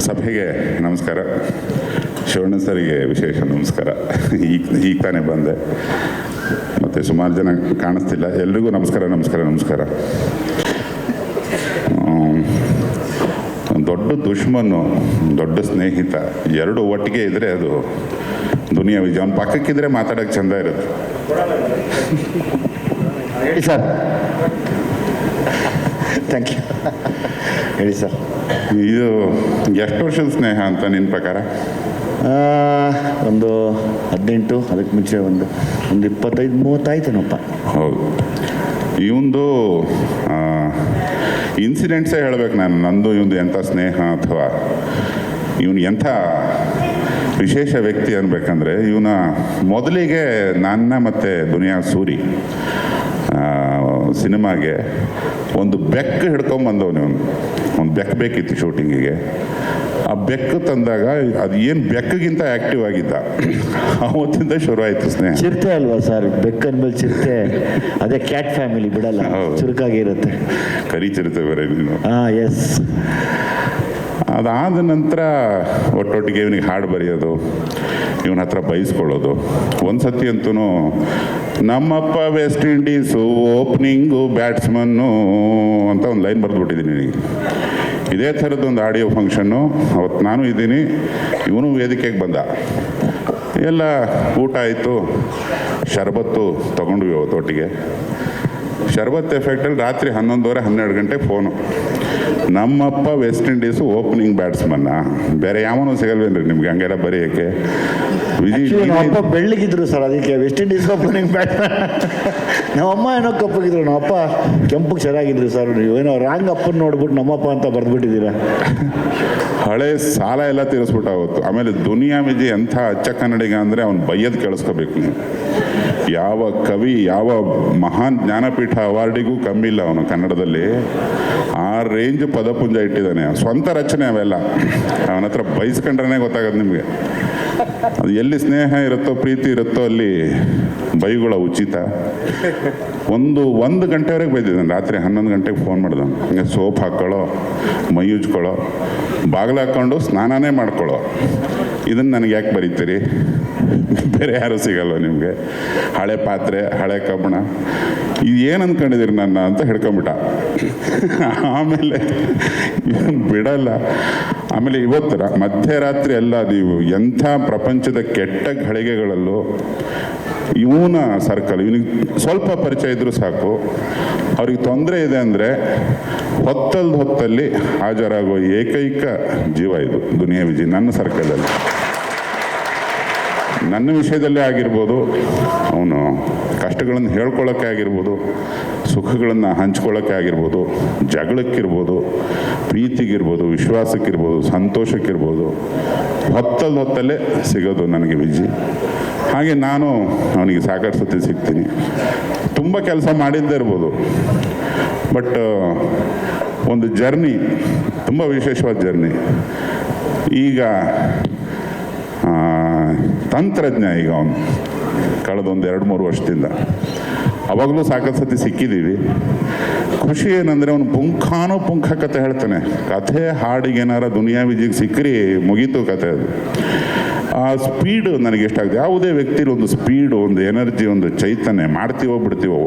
ಸಭೆಗೆ ನಮಸ್ಕಾರ. ಶಿವಣ್ಣ ಸರಿಗೆ ವಿಶೇಷ ನಮಸ್ಕಾರ. ಈಗ ಈಗ ತಾನೇ ಬಂದೆ. ಮತ್ತು ಸುಮಾರು ಜನ ಕಾಣಿಸ್ತಿಲ್ಲ. ಎಲ್ರಿಗೂ ನಮಸ್ಕಾರ ನಮಸ್ಕಾರ ನಮಸ್ಕಾರ. ದೊಡ್ಡ ದುಶ್ಮನು, ದೊಡ್ಡ ಸ್ನೇಹಿತ, ಎರಡು ಒಟ್ಟಿಗೆ ಇದ್ದರೆ ಅದು ದುನಿಯಾ ವಿಜಯ. ಅವ್ನ ಪಕ್ಕಕ್ಕಿದ್ರೆ ಮಾತಾಡೋಕ್ಕೆ ಚಂದ ಇರುತ್ತೆ. ಹೇಳಿ ಸರ್. ಥ್ಯಾಂಕ್ ಯು ಹೇಳಿ ಸರ್. ಇದು ಎಷ್ಟು ವರ್ಷದ ಸ್ನೇಹ ಅಂತ ನಿನ್ನ ಪ್ರಕಾರ? ಒಂದು ಹದಿನೆಂಟು ಅದಕ್ಕೆ ಮುಂಚೆ ಒಂದು ಒಂದು ಇಪ್ಪತ್ತೈದು ಮೂವತ್ತಾಯ್ತೇನಪ್ಪ. ಹೌದು. ಇವಂದು ಇನ್ಸಿಡೆಂಟ್ಸೇ ಹೇಳಬೇಕು ನಾನು. ನಂದು ಇವಂದು ಎಂಥ ಸ್ನೇಹ ಅಥವಾ ಇವನು ಎಂಥ ವಿಶೇಷ ವ್ಯಕ್ತಿ ಅನ್ಬೇಕಂದ್ರೆ ಇವನ ಮೊದಲಿಗೆ ನನ್ನ ಮತ್ತು ದುನಿಯಾ ಸೂರಿ. ಆ, ಸಿನಿಮಾಗೆ ಒಂದು ಬೆಕ್ಕು ಹಿಡ್ಕೊಂಬಂದವನು ಇವನು. ಒಂದು ಬೆಕ್ಕು ಬೇಕಿತ್ತು ಶೂಟಿಂಗಿಗೆ. ಆ ಬೆಕ್ಕು ತಂದಾಗ ಅದು ಏನು ಬೆಕ್ಕಗಿಂತ ಆ್ಯಕ್ಟಿವ್ ಆಗಿದ್ದ? ಅವತ್ತಿಂದ ಶುರು ಆಯಿತು ಸ್ನೇಹ. ಚಿರತೆ ಅಲ್ವಾ ಸರ್ ಬೆಕ್ಕ ಮೇಲೆ ಚಿರತೆ. ಅದೇ ಕ್ಯಾಟ್ ಫ್ಯಾಮಿಲಿ ಬಿಡಲ್ಲ. ಚುರುಕಾಗಿರುತ್ತೆ. ಕರಿ ಚಿರತೆ ಬೇರೆ ನೀನು. ಹಾಂ ಎಸ್ ಅದಾದ ನಂತರ ಒಟ್ಟೊಟ್ಟಿಗೆ ಇವನಿಗೆ ಹಾಡು ಬರೆಯೋದು, ಇವನ ಹತ್ರ ಬೈಸ್ಕೊಳ್ಳೋದು. ಒಂದು ಸತಿ ಅಂತೂ ನಮ್ಮಪ್ಪ ವೆಸ್ಟ್ ಇಂಡೀಸು ಓಪನಿಂಗು ಬ್ಯಾಟ್ಸ್ಮನ್ನು ಅಂತ ಒಂದು ಲೈನ್ ಬರೆದ್ಬಿಟ್ಟಿದ್ದೀನಿ ನನಗೆ. ಇದೇ ಥರದ್ದೊಂದು ಆಡಿಯೋ ಫಂಕ್ಷನ್ನು ಅವತ್ತು ನಾನು ಇದ್ದೀನಿ, ಇವನು ವೇದಿಕೆಗೆ ಬಂದ. ಎಲ್ಲ ಊಟ ಆಯಿತು, ಶರಬತ್ತು ತೊಗೊಂಡ್ವಿ ಅವತ್ತೊಟ್ಟಿಗೆ. ಶರಬತ್ ಎಫೆಕ್ಟಲ್ಲಿ ರಾತ್ರಿ ಹನ್ನೊಂದುವರೆ ಹನ್ನೆರಡು ಗಂಟೆ ಫೋನು ನಮ್ಮಪ್ಪ ವೆಸ್ಟ್ ಇಂಡೀಸು ಓಪನಿಂಗ್ ಬ್ಯಾಟ್ಸ್ಮನ್ನ ಬೇರೆ ಯಾವನು ಸಿಗಲ್ವೇನ್ರಿ ನಿಮ್ಗೆ ಹಂಗೆಲ್ಲ ಬರೆಯೋಕ್ಕೆ? ಅಪ್ಪ ಬೆಳ್ಳಗಿದ್ರು ಸರ್ ಅದಕ್ಕೆ ವೆಸ್ಟ್ ಇಂಡೀಸ್ ಓಪನಿಂಗ್ ಬ್ಯಾಟ್ಸ್ಮನ್ ನಮ್ಮ ಅಮ್ಮ ಏನೋ ಕಪ್ಪಗಿದ್ರು ನಮ್ಮ ಅಪ್ಪ ಕೆಂಪಗೆ ಚೆನ್ನಾಗಿದ್ರು ಸರ್. ನೀವೇನೋ ರಾಂಗ್ ಅಪ್ಪನ ನೋಡ್ಬಿಟ್ಟು ನಮ್ಮಪ್ಪ ಅಂತ ಬರೆದ್ಬಿಟ್ಟಿದ್ದೀರಾ? ಹಳೆ ಸಾಲ ಎಲ್ಲ ತೀರಿಸ್ಬಿಟ್ಟು ಆಮೇಲೆ ದುನಿಯಾ ವಿಜಿ ಎಂಥ ಅಚ್ಚ ಕನ್ನಡಿಗ ಅಂದರೆ ಅವ್ನು ಬೈಯೋದು ಕೇಳಿಸ್ಕೋಬೇಕು ನೀವು. ಯಾವ ಕವಿ, ಯಾವ ಮಹಾನ್ ಜ್ಞಾನಪೀಠ ಅವಾರ್ಡಿಗೂ ಕಮ್ಮಿ ಇಲ್ಲ ಅವನು ಕನ್ನಡದಲ್ಲಿ. ಆ ರೇಂಜ್ ಪದಪುಂಜ ಇಟ್ಟಿದ್ದಾನೆ. ಸ್ವಂತ ರಚನೆ ಅವೆಲ್ಲ. ಅವನ ಹತ್ರ ಬಯಸ್ಕೊಂಡ್ರೆ ಗೊತ್ತಾಗತ್ತೆ ನಿಮಗೆ. ಅದು ಎಲ್ಲಿ ಸ್ನೇಹ ಇರುತ್ತೋ, ಪ್ರೀತಿ ಇರುತ್ತೋ ಅಲ್ಲಿ ಬೈಗುಳ ಉಚಿತ. ಒಂದು ಒಂದು ಗಂಟೆವರೆಗೆ ಬೈದಿದ್ದಾನೆ ರಾತ್ರಿ ಹನ್ನೊಂದು ಗಂಟೆಗೆ ಫೋನ್ ಮಾಡ್ದ ಹಿಂಗೆ ಸೋಪ್ ಹಾಕ್ಕೊಳ್ಳೋ ಮೈ ಉಜ್ಕೊಳ್ಳೋ ಬಾಗಿಲು ಹಾಕ್ಕೊಂಡು ಸ್ನಾನನೇ ಮಾಡ್ಕೊಳ್ಳೋ. ಇದನ್ನು ನನಗೆ ಯಾಕೆ ಬರೀತೀರಿ? ಬೇರೆ ಯಾರೂ ಸಿಗಲ್ಲ ನಿಮಗೆ. ಹಳೆ ಪಾತ್ರೆ, ಹಳೆ ಕಬ್ಬಣ. ಇದು ಏನು ಅಂದ್ಕೊಂಡಿದ್ದೀರಿ ನನ್ನ ಅಂತ ಹಿಡ್ಕೊಂಬಿಟ್ಟ. ಆಮೇಲೆ ಬಿಡಲ್ಲ. ಆಮೇಲೆ ಇವತ್ತರ ಮಧ್ಯರಾತ್ರಿ ಎಲ್ಲ ನೀವು ಎಂಥ ಪ್ರಪಂಚದ ಕೆಟ್ಟ ಘಳಿಗೆಗಳಲ್ಲೂ ಇವನ ಸರ್ಕಲ್, ಇವನಿಗೆ ಸ್ವಲ್ಪ ಪರಿಚಯ ಇದ್ದರೂ ಸಾಕು. ಅವ್ರಿಗೆ ತೊಂದರೆ ಇದೆ ಅಂದರೆ ಹೊತ್ತಲ್ದ ಹೊತ್ತಲ್ಲಿ ಹಾಜರಾಗುವ ಏಕೈಕ ಜೀವ ಇದು, ದುನಿಯಾ ವಿಜಿ ನನ್ನ ಸರ್ಕಲಲ್ಲಿ. ನನ್ನ ವಿಷಯದಲ್ಲೇ ಆಗಿರ್ಬೋದು, ಅವನು ಕಷ್ಟಗಳನ್ನು ಹೇಳ್ಕೊಳ್ಳೋಕ್ಕೆ ಆಗಿರ್ಬೋದು, ಸುಖಗಳನ್ನು ಹಂಚ್ಕೊಳ್ಳೋಕೆ ಆಗಿರ್ಬೋದು, ಜಗಳಕ್ಕಿರ್ಬೋದು, ಪ್ರೀತಿಗಿರ್ಬೋದು, ವಿಶ್ವಾಸಕ್ಕಿರ್ಬೋದು, ಸಂತೋಷಕ್ಕಿರ್ಬೋದು ಹೊತ್ತಲ್ಲಿ ಹೊತ್ತಲ್ಲೇ ಸಿಗೋದು ನನಗೆ ವಿಜಿ. ಹಾಗೆ ನಾನು ಅವನಿಗೆ ಸಾಕಷ್ಟು ಸತಿ ಸಿಗ್ತೀನಿ. ತುಂಬ ಕೆಲಸ ಮಾಡಿದ್ದೇ ಇರ್ಬೋದು. ಬಟ್ ಒಂದು ಜರ್ನಿ ತುಂಬ ವಿಶೇಷವಾದ ಜರ್ನಿ ಈಗ ತಂತ್ರಜ್ಞ ಈಗ ಅವನು ಕಳೆದೊಂದು ಎರಡು ಮೂರು ವರ್ಷದಿಂದ. ಅವಾಗಲೂ ಸಾಕಷ್ಟು ಸತಿ ಸಿಕ್ಕಿದ್ದೀವಿ ಖುಷಿ ಏನಂದರೆ ಅವನು ಪುಂಖಾನು ಪುಂಖ ಕತೆ ಹೇಳ್ತಾನೆ. ಕಥೆ ಹಾಡಿಗೆ ಏನಾರ ದುನಿಯಾ ವಿಜಿಗೆ ಸಿಕ್ಕರಿ ಮುಗೀತು ಕತೆ ಅದು. ಆ ಸ್ಪೀಡು ನನಗೆ ಎಷ್ಟಾಗುತ್ತೆ ಯಾವುದೇ ವ್ಯಕ್ತಿಲಿ ಒಂದು ಸ್ಪೀಡು, ಒಂದು ಎನರ್ಜಿ, ಒಂದು ಚೈತನ್ಯ ಮಾಡ್ತೀವೋ ಬಿಡ್ತೀವೋ,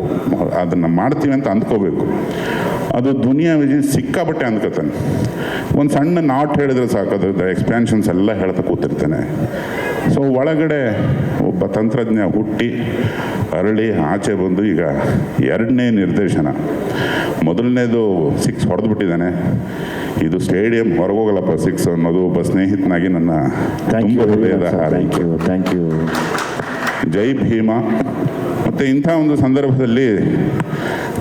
ಅದನ್ನು ಮಾಡ್ತೀವಿ ಅಂತ ಅಂದ್ಕೋಬೇಕು. ಅದು ದುನಿಯಾ ವಿಜಯ್ ಸಿಕ್ಕಾಬಟ್ಟೆ ಅಂದ್ಕೋತಾನೆ. ಒಂದು ಸಣ್ಣ ನಾಟ್ ಹೇಳಿದ್ರೆ ಸಾಕು, ಅದ್ರದ್ದು ಎಕ್ಸ್ಪ್ಯಾನ್ಷನ್ಸ್ ಎಲ್ಲ ಹೇಳ್ತಾ ಕೂತಿರ್ತಾನೆ. ಸೊ ಒಳಗಡೆ ಒಬ್ಬ ತಂತ್ರಜ್ಞ ಹುಟ್ಟಿ ಅರಳಿ ಆಚೆ ಬಂದು ಈಗ ಎರಡನೇ ನಿರ್ದೇಶನ. ಮೊದಲನೇದು ಸಿಕ್ಸ್ ಹೊಡೆದ್ಬಿಟ್ಟಿದ್ದಾನೆ. ಇದು ಸ್ಟೇಡಿಯಂ ಹೊರಗೋಗಲ್ಲಪ್ಪ ಸಿಕ್ಸ್ ಅನ್ನೋದು ಒಬ್ಬ ಸ್ನೇಹಿತನಾಗಿ ನನ್ನ ಥ್ಯಾಂಕ್ ತುಂಬ ಯು ಹೃದಯದ thank you thank you Jai Bhim. ಮತ್ತು ಇಂಥ ಒಂದು ಸಂದರ್ಭದಲ್ಲಿ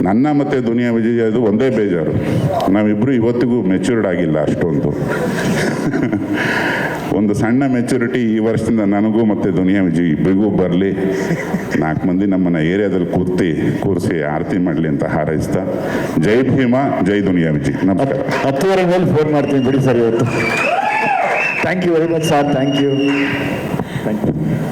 ನನ್ನ ಮತ್ತು ದುನಿಯಾ ವಿಜಯದು ಒಂದೇ ಬೇಜಾರು. ನಾವಿಬ್ಬರು ಇವತ್ತಿಗೂ ಮೆಚ್ಯೂರ್ಡ್ ಆಗಿಲ್ಲ ಅಷ್ಟೊಂದು. ಒಂದು ಸಣ್ಣ ಮೆಚುರಿಟಿ ಈ ವರ್ಷದಿಂದ ನನಗೂ ಮತ್ತು ದುನಿಯಾ ವಿಜಯ್ ಇಬ್ಬರಿಗೂ ಬರಲಿ. ನಾಲ್ಕು ಮಂದಿ ನಮ್ಮನ್ನ ಏರಿಯಾದಲ್ಲಿ ಕೂತಿ ಕೂರಿಸಿ ಆರತಿ ಮಾಡಲಿ ಅಂತ ಹಾರೈಸ್ತಾ. ಜೈ ಭೀಮಾ, ಜೈ ದುನಿಯಾ ವಿಜಿ. ನಮಸ್ಕಾರ. ಹತ್ತುವರೆ ಮೇಲೆ ಫೋನ್ ಮಾಡ್ತೀನಿ ಬಿಡಿ ಸರ್ ಇವತ್ತು. Thank you very much sir thank you thank you